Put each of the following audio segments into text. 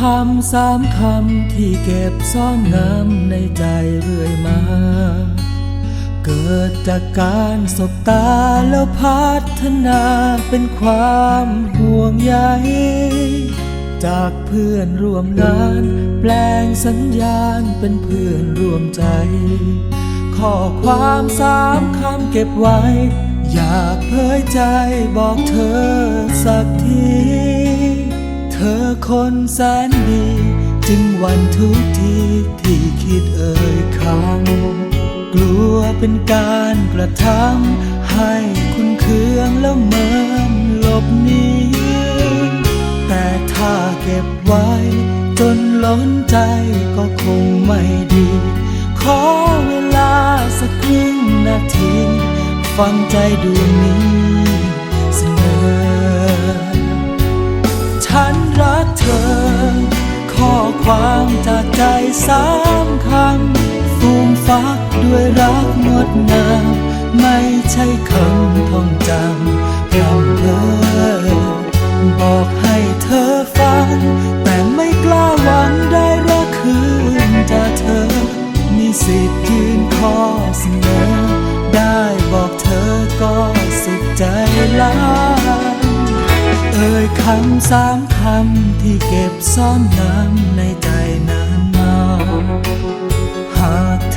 คำสามคำที่เก็บซ่อนงำในใจเรื่อยมา เกิดจากการสบตาแล้วพัฒนาเป็นความห่วงใยจากเพื่อนร่วมงาน แปลงสัญญาณเป็นเพื่อนร่วมใจ ข้อความสามคำเก็บไว้ อยากเผยใจบอกเธอสักที ธอคนแสนดี จึงวันทุกทีที่คิดเอ่ยคำกลัวเป็นการกระทำให้คุณเคืองแล้วเมินหลบหนีแต่ถ้าเก็บไว้ จนล้นใจก็คงไม่ดี ขอเวลาสักครึ่งนาที ฟังใจดวงนี้ ใจสามคำฟูมฟักด้วยรักงดงามไม่ใช่คำท่องจำพร่ำเพ้อบอกให้เธอฟัง แต่ไม่กล้าหวังได้รักคืนจากเธอ มีสิทธิ์ยืนขอเสนอได้บอกเธอก็สุขใจลายเอ่ยคำสามคำที่เก็บซ่อนน้ำในใจ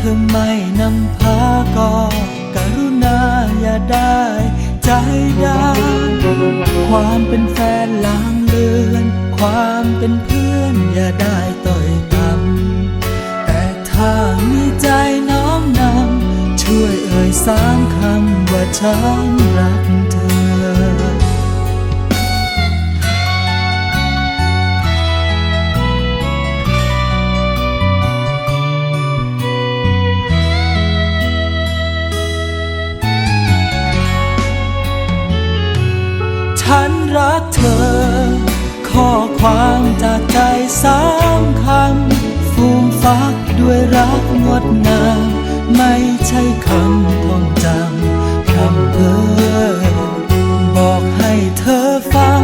ธอไม่นำพาก็กรุณาอย่าได้ใจดำความเป็นแฟนลางเลือน ความเป็นเพื่อนอย่าได้ต่อยต่ำแต่ถ้ามีใจน้อมนำช่วยเอ่ยสามคำว่าฉันรักเธอ รักเธอ ข้อความจากใจสามคำฟูมฟักด้วยรักงดงามไม่ใช่คำท่องจำพร่ำเพ้อบอกให้เธอฟัง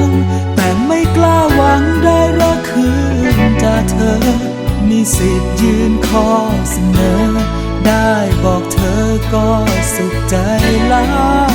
แต่ไม่กล้าหวังได้รักคืนจากเธอ มีสิทธิ์ยืนข้อเสนอ ได้บอกเธอก็สุขใจหลาย